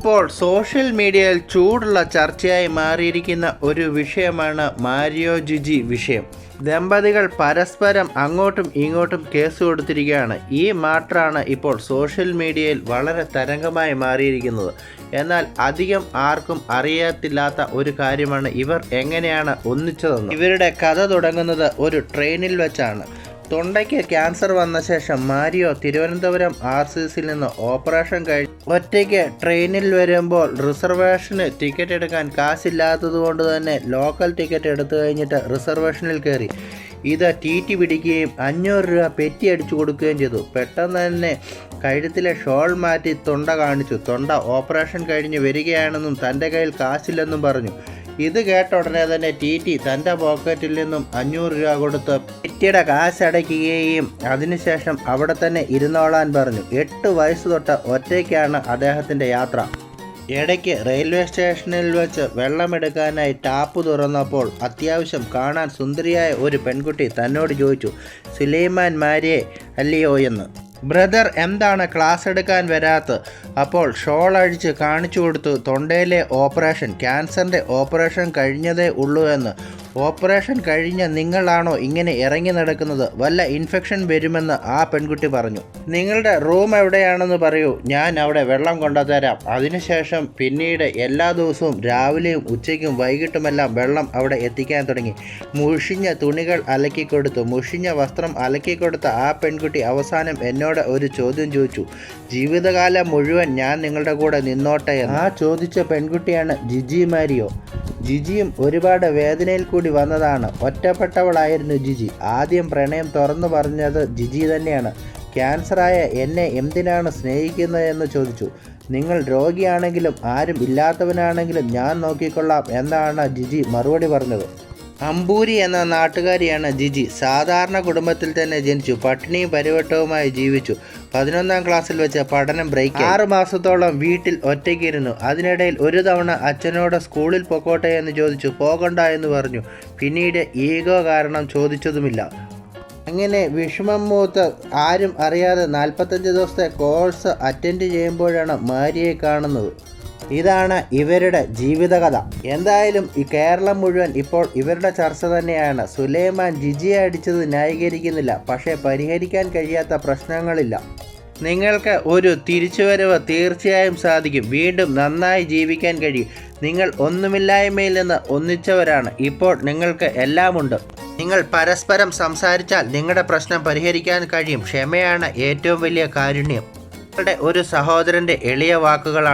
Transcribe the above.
ഇപ്പോൾ സോഷ്യൽ മീഡിയയിൽ ചൂടുള്ള ചർച്ചയായി മാറിയിരിക്കുന്ന ഒരു വിഷയമാണ് മാരിയോ ജിജി വിഷയം. ദമ്പതികൾ പരസ്പരം അങ്ങോട്ടും ഇങ്ങോട്ടും കേസ് കൊടുത്തിരിക്കുകയാണ്. ഈ മാറ്ററാണ് ഇപ്പോൾ സോഷ്യൽ മീഡിയയിൽ വളരെ തരംഗമായി മാറിയിരിക്കുന്നത്. എന്നാൽ അധികം ആർക്കും അറിയത്തില്ലാത്ത ഒരു കാര്യമാണ് ഇവർ എങ്ങനെയാണ് ഒന്നിച്ചതെന്ന്. ഇവരുടെ കഥ തുടങ്ങുന്നത് ഒരു ട്രെയിനിൽ വെച്ചാണ്. തൊണ്ടയ്ക്ക് ക്യാൻസർ വന്ന ശേഷം മാരിയോ തിരുവനന്തപുരം ആർ സി സിയിൽ നിന്ന് ഓപ്പറേഷൻ കഴിഞ്ഞ് ഒറ്റയ്ക്ക് ട്രെയിനിൽ വരുമ്പോൾ റിസർവേഷന് ടിക്കറ്റ് എടുക്കാൻ കാശില്ലാത്തതുകൊണ്ട് തന്നെ ലോക്കൽ ടിക്കറ്റ് എടുത്തു കഴിഞ്ഞിട്ട് റിസർവേഷനിൽ കയറി. ഇത് ടി പിടിക്കുകയും അഞ്ഞൂറ് രൂപ പെറ്റി അടിച്ചു കൊടുക്കുകയും ചെയ്തു. പെട്ടെന്ന് തന്നെ കഴുത്തിലെ ഷോൾ മാറ്റി തൊണ്ട കാണിച്ചു. തൊണ്ട ഓപ്പറേഷൻ കഴിഞ്ഞ് വരികയാണെന്നും തന്റെ കയ്യിൽ കാശില്ലെന്നും പറഞ്ഞു. ഇത് കേട്ട ഉടനെ തന്നെ ടി ടി തന്റെ പോക്കറ്റിൽ നിന്നും അഞ്ഞൂറ് രൂപ കൊടുത്ത് പിറ്റിയുടെ കാശടയ്ക്കുകയും അതിനുശേഷം അവിടെ തന്നെ ഇരുന്നോളാൻ പറഞ്ഞു. എട്ട് വയസ്സ് തൊട്ട് ഒറ്റയ്ക്കാണ് അദ്ദേഹത്തിന്റെ യാത്ര. ഇടയ്ക്ക് റെയിൽവേ സ്റ്റേഷനിൽ വെച്ച് വെള്ളമെടുക്കാനായി ടാപ്പ് തുറന്നപ്പോൾ അത്യാവശ്യം കാണാൻ സുന്ദരിയായ ഒരു പെൺകുട്ടി തന്നോട് ചോദിച്ചു സുലൈമാൻ മാരിയെ അല്ലയോ? എന്ന്. ബ്രദർ എന്താണ് ക്ലാസ് എടുക്കാൻ വരാത്ത അപ്പോൾ ഷോൾ അഴിച്ച് കാണിച്ചു കൊടുത്തു തൊണ്ടയിലെ ഓപ്പറേഷൻ ക്യാൻസറിന്റെ ഓപ്പറേഷൻ കഴിഞ്ഞതേ ഉള്ളൂ എന്ന്. ഓപ്പറേഷൻ കഴിഞ്ഞ നിങ്ങളാണോ ഇങ്ങനെ ഇറങ്ങി നടക്കുന്നത്? വല്ല ഇൻഫെക്ഷൻ വരുമെന്ന് ആ പെൺകുട്ടി പറഞ്ഞു. നിങ്ങളുടെ റൂം എവിടെയാണെന്ന് പറയൂ. ഞാൻ അവിടെ വെള്ളം കൊണ്ടുതരാം. അതിനുശേഷം പിന്നീട് എല്ലാ ദിവസവും രാവിലെയും ഉച്ചയ്ക്കും വൈകിട്ടുമെല്ലാം വെള്ളം അവിടെ എത്തിക്കാൻ തുടങ്ങി. മുഷിഞ്ഞ തുണികൾ അലക്കിക്കൊടുത്തു മുഷിഞ്ഞ വസ്ത്രം അലക്കിക്കൊടുത്ത ആ പെൺകുട്ടി അവസാനം എന്നോട് ഒരു ചോദ്യം ചോദിച്ചു. ജീവിതകാലം മുഴുവൻ ഞാൻ നിങ്ങളുടെ കൂടെ നിന്നോട്ടെ. ആ ചോദിച്ച പെൺകുട്ടിയാണ് ജിജി മാരിയോ. ജിജിയും ഒരുപാട് വേദനയിൽ കൂടി വന്നതാണ്. ഒറ്റപ്പെട്ടവളായിരുന്നു ജിജി. ആദ്യം പ്രണയം തുറന്നു പറഞ്ഞത് ജിജി തന്നെയാണ്. ക്യാൻസറായ എന്നെ എന്തിനാണ് സ്നേഹിക്കുന്നതെന്ന് ചോദിച്ചു. നിങ്ങൾ രോഗിയാണെങ്കിലും ആരും ഇല്ലാത്തവനാണെങ്കിലും ഞാൻ നോക്കിക്കൊള്ളാം എന്നാണ് ജിജി മറുപടി പറഞ്ഞത്. അമ്പൂരി എന്ന നാട്ടുകാരിയാണ് ജിജി. സാധാരണ കുടുംബത്തിൽ തന്നെ ജനിച്ചു. പട്ടിണിയും പരിവട്ടവുമായി ജീവിച്ചു. പതിനൊന്നാം ക്ലാസ്സിൽ വെച്ച് പഠനം ബ്രേക്ക് ആറ് മാസത്തോളം വീട്ടിൽ ഒറ്റയ്ക്കിരുന്നു. അതിനിടയിൽ ഒരു തവണ അച്ഛനോട് സ്കൂളിൽ പൊക്കോട്ടെ എന്ന് ചോദിച്ചു. പോകണ്ട എന്ന് പറഞ്ഞു. പിന്നീട് ഈഗോ കാരണം ചോദിച്ചതുമില്ല. അങ്ങനെ വിഷമം മൂത്ത് ആരും അറിയാതെ നാൽപ്പത്തഞ്ച് ദിവസത്തെ കോഴ്സ് അറ്റൻഡ് ചെയ്യുമ്പോഴാണ് മാരിയെ കാണുന്നത്. ഇതാണ് ഇവരുടെ ജീവിതകഥ. എന്തായാലും ഈ കേരളം മുഴുവൻ ഇപ്പോൾ ഇവരുടെ ചർച്ച തന്നെയാണ്. സുലൈമാൻ ജിജിയെ അടിച്ചത് ന്യായീകരിക്കുന്നില്ല. പക്ഷേ പരിഹരിക്കാൻ കഴിയാത്ത പ്രശ്നങ്ങളില്ല. നിങ്ങൾക്ക് ഒരു തിരിച്ചുവരവ് തീർച്ചയായും സാധിക്കും. വീണ്ടും നന്നായി ജീവിക്കാൻ കഴിയും. നിങ്ങൾ ഒന്നുമില്ലായ്മയിൽ നിന്ന് ഒന്നിച്ചവരാണ്. ഇപ്പോൾ നിങ്ങൾക്ക് എല്ലാമുണ്ട്. നിങ്ങൾ പരസ്പരം സംസാരിച്ചാൽ നിങ്ങളുടെ പ്രശ്നം പരിഹരിക്കാൻ കഴിയും. ക്ഷമയാണ് ഏറ്റവും വലിയ കാരുണ്യം. നിങ്ങളുടെ ഒരു സഹോദരന്റെ എളിയ വാക്കുകളാണ്.